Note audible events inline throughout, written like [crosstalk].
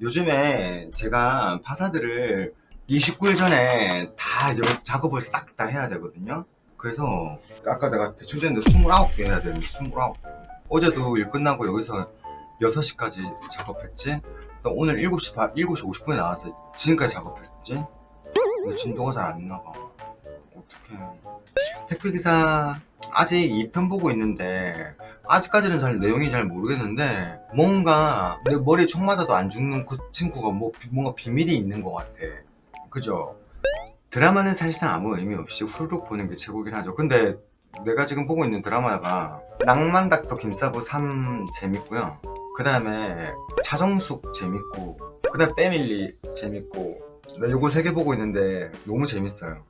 요즘에 제가 파사들을 29일 전에 다 여- 작업을 싹 다 해야 되거든요. 그래서 아까 내가 대충 쟀는데 29개 해야 되는데 29개. 어제도 일 끝나고 여기서 6시까지 작업했지. 또 오늘 7시 반, 7시 50분에 나와서 지금까지 작업했지. 근데 진도가 잘 안 나가. 어떡해. 택배기사 아직 2편 보고 있는데 아직까지는 잘 내용이 잘 모르겠는데 뭔가 내 머리에 총 맞아도 안 죽는 그 친구가 뭐 비- 뭔가 비밀이 있는 것 같아. 그죠? 드라마는 사실상 아무 의미 없이 후루룩 보는 게 최고긴 하죠. 근데 내가 지금 보고 있는 드라마가 낭만 닥터 김사부 3 재밌고요. 그 다음에 차정숙 재밌고 그 다음 패밀리 재밌고 나 요거 세 개 보고 있는데 너무 재밌어요.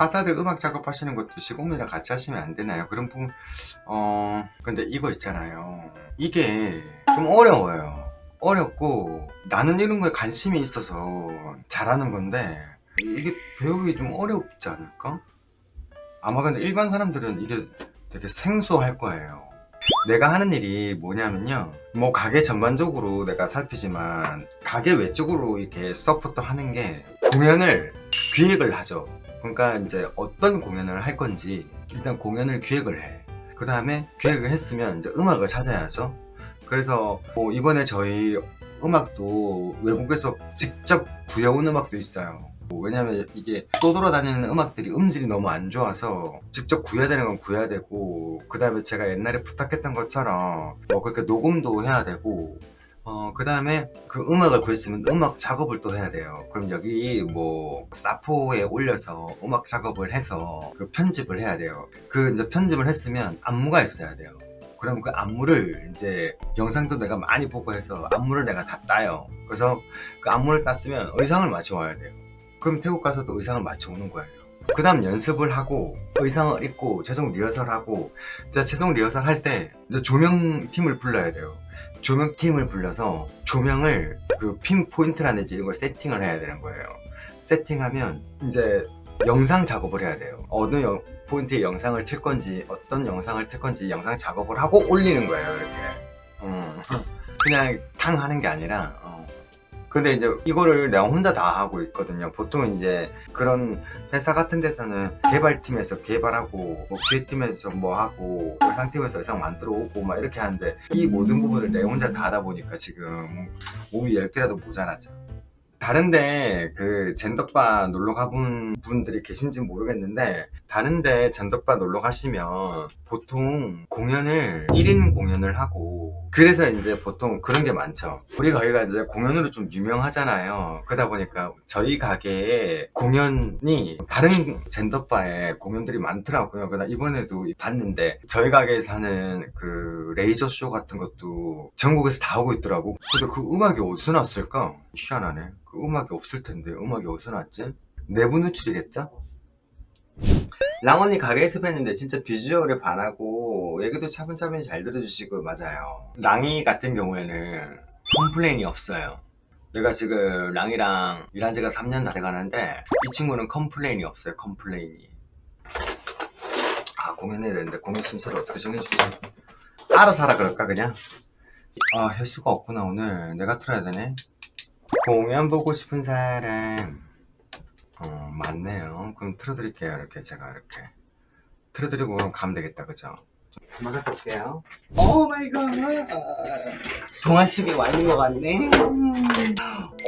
파사드 음악 작업하시는 것도 시공이랑 같이 하시면 안 되나요? 그런 부분 어 근데 이거 있잖아요. 이게 좀 어려워요. 어렵고 나는 이런 거에 관심이 있어서 잘하는 건데 이게 배우기 좀 어렵지 않을까? 아마 근데 일반 사람들은 이게 되게 생소할 거예요. 내가 하는 일이 뭐냐면요. 뭐 가게 전반적으로 내가 살피지만 가게 외적으로 이렇게 서포트 하는 게 공연을 기획을 하죠. 그러니까 이제 어떤 공연을 할 건지 일단 공연을 기획을 해. 그 다음에 기획을 했으면 이제 음악을 찾아야죠. 그래서 뭐 이번에 저희 음악도 외국에서 직접 구해온 음악도 있어요. 뭐 왜냐면 이게 떠돌아다니는 음악들이 음질이 너무 안 좋아서 직접 구해야 되는 건 구해야 되고 그 다음에 제가 옛날에 부탁했던 것처럼 뭐 그렇게 녹음도 해야 되고 어, 그 다음에 그 음악을 구했으면 음악 작업을 또 해야 돼요. 그럼 여기 뭐, 사포에 올려서 음악 작업을 해서 그 편집을 해야 돼요. 그 이제 편집을 했으면 안무가 있어야 돼요. 그럼 그 안무를 이제 영상도 내가 많이 보고 해서 안무를 내가 다 따요. 그래서 그 안무를 땄으면 의상을 맞춰와야 돼요. 그럼 태국 가서도 의상을 맞춰오는 거예요. 그 다음 연습을 하고 의상을 입고 최종 리허설 하고 이제 최종 리허설 할 때 조명팀을 불러야 돼요. 조명팀을 불러서 조명을 그 핀 포인트라든지 이런 걸 세팅을 해야 되는 거예요. 세팅하면 이제 영상 작업을 해야 돼요. 어느 영- 포인트에 영상을 틀 건지 어떤 영상을 틀 건지 영상 작업을 하고 올리는 거예요. 이렇게. 음, 그냥 탕 하는 게 아니라. 어. 근데 이제 이거를 내가 혼자 다 하고 있거든요. 보통 이제 그런 회사 같은 데서는 개발팀에서 개발하고 뭐 기획팀에서 뭐 하고 의상팀에서 의상 만들어 오고 막 이렇게 하는데 이 모든 부분을 내 혼자 다 하다 보니까 지금 몸이 10개라도 모자라죠. 다른데 그 젠더바 놀러 가본 분들이 계신지 모르겠는데 다른데 젠더바 놀러 가시면 보통 공연을 1인 공연을 하고 그래서 이제 보통 그런 게 많죠. 우리 가게가 이제 공연으로 좀 유명하잖아요. 그러다 보니까 저희 가게에 공연이 다른 젠더바에 공연들이 많더라고요. 그러다 이번에도 봤는데 저희 가게에서 하는 그 레이저 쇼 같은 것도 전국에서 다 하고 있더라고. 근데 그 음악이 어디서 났을까? 희한하네. 그 음악이 없을 텐데 음악이 어디서 났지? 내부 누출이겠죠? 랑언니 가게에서 뵀는데 진짜 비주얼에 반하고 얘기도 차분차분히 잘 들어주시고 맞아요. 랑이 같은 경우에는 컴플레인이 없어요. 내가 지금 랑이랑 일한 지가 3년 다 돼가는데 이 친구는 컴플레인이 없어요. 컴플레인이. 아 공연해야 되는데 공연 순서를 어떻게 정해주지? 알아서 하라 그럴까 그냥? 아 혈수가 없구나 오늘 내가 틀어야 되네. 공연 보고 싶은 사람 어 맞네요. 그럼 틀어드릴게요. 이렇게 제가 이렇게. 틀어드리고 가면 되겠다. 그죠? 한번 갔다 올게요. 오 마이 갓! 와 있는 것 같네. 음.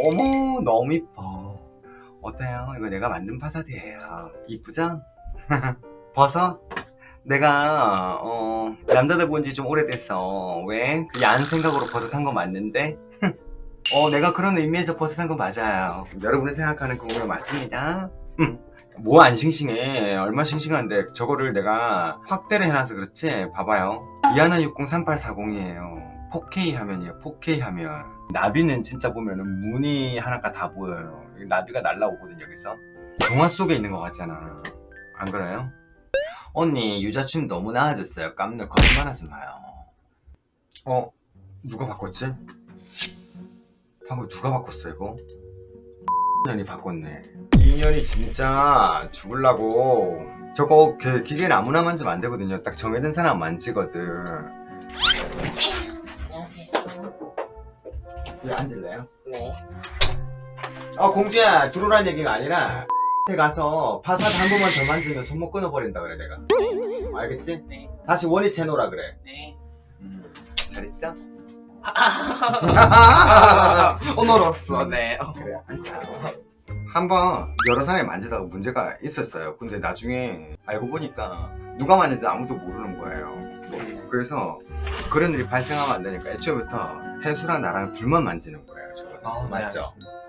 어머 너무 이뻐. 어때요? 이거 내가 만든 파사드예요. 이쁘죠 버섯 [laughs] 내가 어 남자들 본 지 좀 오래됐어. 왜? 그 야한 생각으로 버섯 한 거 맞는데 [laughs] 어, 내가 그런 의미에서 버섯한 거 맞아요. 여러분이 생각하는 그 공연 맞습니다. 뭐안 싱싱해. 얼마 싱싱한데 저거를 내가 확대를 해놔서 그렇지. 봐봐요. 이하나 603840이에요. 4K 화면이에요. 4K 화면. 나비는 진짜 보면은 무늬 하나가 다 보여요. 나비가 날라오거든 여기서. 동화 속에 있는 것 같잖아. 안 그래요? 언니 유자춤 너무 나아졌어요. 깜놀 거짓말 하지 마요. 어? 누가 바꿨지? 방금 누가 바꿨어 이거? 년이 바꿨네. 이 년이 진짜 죽을라고. 저거 그 기계는 아무나 만지면 안 되거든요. 딱 정해진 사람 만지거든. 안녕하세요. 여기 앉을래요? 네. 아 공주야 들어오란 얘기가 아니라 때 [laughs] 가서 파사드 한 번만 더 만지면 손목 끊어버린다 그래 내가 알겠지? 네. 다시 원위치 해놓으라 그래 네. 음, 잘 있죠? 오늘로써 네. 그래 앉아 한번 여러 사람이 만지다가 문제가 있었어요 근데 나중에 알고 보니까 누가 만졌는지 아무도 모르는 거예요 그래서 그런 일이 발생하면 안 되니까 애초부터 혜수랑 나랑 둘만 만지는 거예요 저거 아, 네, 맞죠? 알겠습니다.